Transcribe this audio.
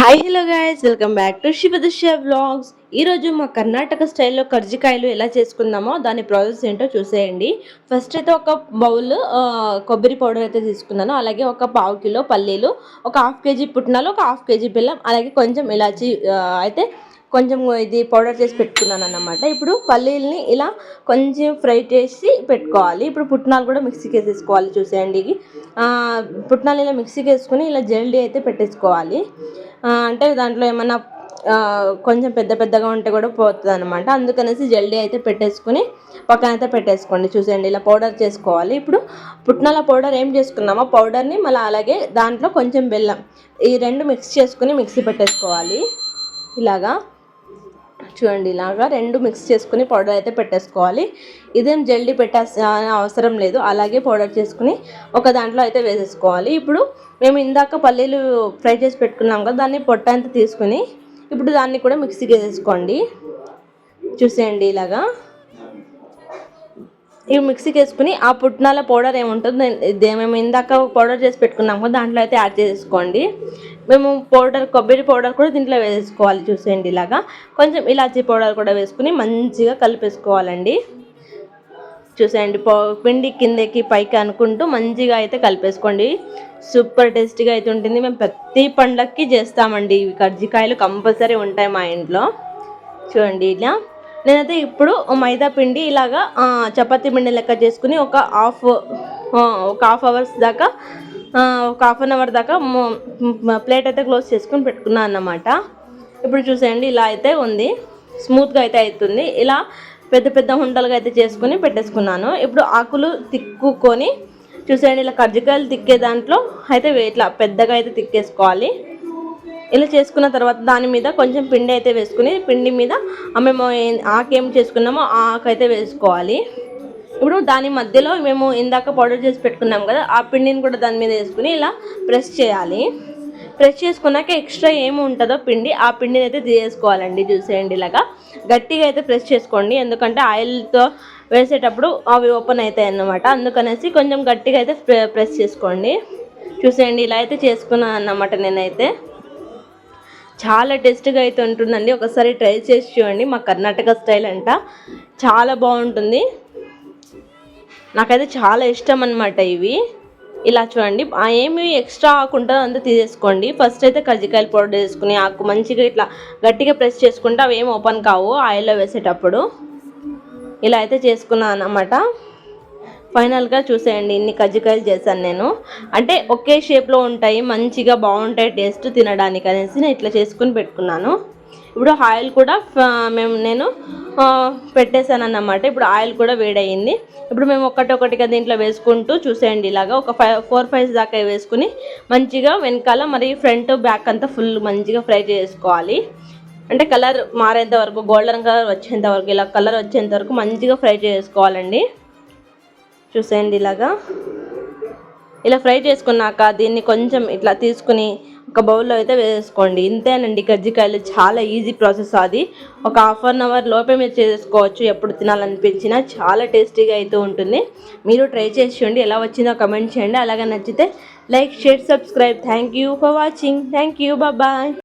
Hi hello guys welcome back to Sivadrishya vlogs ఈరోజు మా కర్ణాటక స్టైల్లో కర్జికాయలు ఎలా చేసుకుందామో దాని ప్రాసెస్ ఏంటో చూసేయండి. ఫస్ట్ అయితే ఒక బౌల్ కొబ్బరి పౌడర్ అయితే తీసుకున్నాను. అలాగే ఒక పావు కిలో పల్లీలు ఒక హాఫ్ కేజీ పుట్నాలు ఒక హాఫ్ కేజీ బెల్లం అలాగే కొంచెం ఇలాచి అయితే కొంచెం ఇది పౌడర్ చేసి పెట్టుకున్నాను అన్నమాట. ఇప్పుడు పల్లీల్ని ఇలా కొంచెం ఫ్రై చేసి పెట్టుకోవాలి. ఇప్పుడు పుట్నాలు కూడా మిక్సీకి వేసేసుకోవాలి చూసేయండి పుట్నాలు ఇలా మిక్సీకి వేసుకుని ఇలా జల్డీ అయితే పెట్టేసుకోవాలి. అంటే దాంట్లో ఏమన్నా కొంచెం పెద్ద పెద్దగా ఉంటే కూడా పోతుంది అనమాట అందుకనేసి జల్డీ అయితే పెట్టేసుకుని పక్కన అయితే పెట్టేసుకోండి. చూసేయండి ఇలా పౌడర్ చేసుకోవాలి. ఇప్పుడు పుట్నాల పౌడర్ ఏం చేసుకున్నామో పౌడర్ని మళ్ళీ అలాగే దాంట్లో కొంచెం బెల్లం ఈ రెండు మిక్స్ చేసుకుని మిక్సీ పెట్టేసుకోవాలి. ఇలాగా. చూడండి ఇలాగా రెండు మిక్స్ చేసుకుని పౌడర్ అయితే పెట్టేసుకోవాలి. ఇదేం జల్దీ పెట్టాల్సిన అవసరం లేదు. అలాగే పౌడర్ చేసుకుని ఒక దాంట్లో అయితే వేసేసుకోవాలి. ఇప్పుడు మేము ఇందాక పల్లీలు ఫ్రై చేసి పెట్టుకున్నాం కదా దాన్ని పొట్ట అంతా తీసుకుని ఇప్పుడు దాన్ని కూడా మిక్సీకి వేసేసుకోండి. చూసేయండి ఇలాగా. ఇవి మిక్సీకి వేసుకుని ఆ పుట్నాల పౌడర్ ఏముంటుంది మేము ఇందాక పౌడర్ చేసి పెట్టుకున్నాం దాంట్లో అయితే యాడ్ చేసుకోండి. మేము పౌడర్ కొబ్బరి పౌడర్ కూడా దీంట్లో వేసుకోవాలి చూసేయండి ఇలాగా. కొంచెం ఇలాచీ పౌడర్ కూడా వేసుకుని మంచిగా కలిపేసుకోవాలండి. చూసేయండి పౌ పిండి కిందకి పైకి అనుకుంటూ మంచిగా అయితే కలిపేసుకోండి. సూపర్ టేస్టీగా అయితే ఉంటుంది. మేము ప్రతి పండక్కి చేస్తామండి. ఇవి కజ్జికాయలు కంపల్సరీ ఉంటాయి మా ఇంట్లో. చూడండి ఇలా. నేనైతే ఇప్పుడు మైదా పిండి ఇలాగా చపాతి చపాతీ పిండి లెక్క చేసుకుని ఒక హాఫ్ ఒక హాఫ్ అవర్స్ దాకా ఒక హాఫ్ అన్ అవర్ దాకా ప్లేట్ అయితే క్లోజ్ చేసుకుని పెట్టుకున్నాను అన్నమాట. ఇప్పుడు చూసేయండి ఇలా అయితే ఉంది. స్మూత్గా అయితే అవుతుంది ఇలా పెద్ద పెద్ద ఉండలుగా అయితే చేసుకుని పెట్టేసుకున్నాను. ఇప్పుడు ఆకులు తిక్కుకొని చూసేయండి ఇలా కజ్జికాయలు తిక్కే దాంట్లో అయితే ఇట్లా పెద్దగా అయితే తిక్కేసుకోవాలి. ఇలా చేసుకున్న తర్వాత దాని మీద కొంచెం పిండి అయితే వేసుకుని పిండి మీద మేము ఆకేం చేసుకున్నామో ఆ వేసుకోవాలి. ఇప్పుడు దాని మధ్యలో మేము ఇందాక పౌడర్ చేసి పెట్టుకున్నాం కదా ఆ పిండిని కూడా దాని మీద వేసుకుని ఇలా ప్రెస్ చేయాలి. ప్రెస్ చేసుకున్నాక ఎక్స్ట్రా ఏమి ఉంటుందో పిండి ఆ పిండిని అయితే తీసేసుకోవాలండి చూసేయండి ఇలాగా. గట్టిగా అయితే ప్రెస్ చేసుకోండి ఎందుకంటే ఆయిల్తో వేసేటప్పుడు అవి ఓపెన్ అవుతాయి అన్నమాట. అందుకనేసి కొంచెం గట్టిగా అయితే ప్రెస్ చేసుకోండి. చూసేయండి ఇలా అయితే చేసుకున్నాను అన్నమాట నేనైతే. చాలా టేస్ట్గా అయితే ఉంటుందండి. ఒకసారి ట్రై చేసి చూడండి. మా కర్ణాటక స్టైల్ అంట. చాలా బాగుంటుంది. నాకైతే చాలా ఇష్టం అనమాట ఇవి. ఇలా చూడండి. ఏమి ఎక్స్ట్రా ఆకు అంతా తీసేసుకోండి. ఫస్ట్ అయితే కజ్జికాయలు పౌడర్ వేసుకుని ఆకు మంచిగా ఇట్లా గట్టిగా ప్రెస్ చేసుకుంటే అవి ఏం ఓపెన్ కావు ఆయిల్లో వేసేటప్పుడు. ఇలా అయితే చేసుకున్నాను అన్నమాట. ఫైనల్గా చూసేయండి ఇన్ని కజ్జికాయలు చేశాను నేను. అంటే ఒకే షేప్లో ఉంటాయి మంచిగా బాగుంటాయి టేస్ట్ తినడానికి అనేసి నేను ఇట్లా చేసుకుని పెట్టుకున్నాను. ఇప్పుడు ఆయిల్ కూడా ఫ- మేము నేను ఆ, పెట్టేశాను అన్నమాట ఇప్పుడు ఆయిల్ కూడా వేడయింది. ఇప్పుడు మేము ఒకటి ఒకటిగా దీంట్లో వేసుకుంటూ చూసేయండి ఇలాగా. ఒక ఫైవ్ ఫోర్ ఫైవ్ దాకా వేసుకుని మంచిగా వెనకాల మరి ఫ్రంట్ బ్యాక్ అంతా ఫుల్ మంచిగా ఫ్రై చేసుకోవాలి. అంటే కలర్ మారేంత వరకు గోల్డెన్ కలర్ వచ్చేంత వరకు ఇలా కలర్ వచ్చేంత వరకు మంచిగా ఫ్రై చేసుకోవాలండి. చూసేయండి ఇలాగా. ఇలా ఫ్రై చేసుకున్నాక దీన్ని కొంచెం ఇట్లా తీసుకుని ఒక బౌల్లో అయితే వేసుకోండి. ఇంతేనండి కజ్జికాయలు చాలా ఈజీ ప్రాసెస్ అది. ఒక హాఫ్ అన్ అవర్ లోపే మీరు చేసుకోవచ్చు. ఎప్పుడు తినాలనిపించినా చాలా టేస్టీగా అయితే ఉంటుంది. మీరు ట్రై చేసి చూడండి ఎలా వచ్చిందో కమెంట్ చేయండి. అలాగే నచ్చితే like share subscribe. Thank you for watching. Thank you. Bye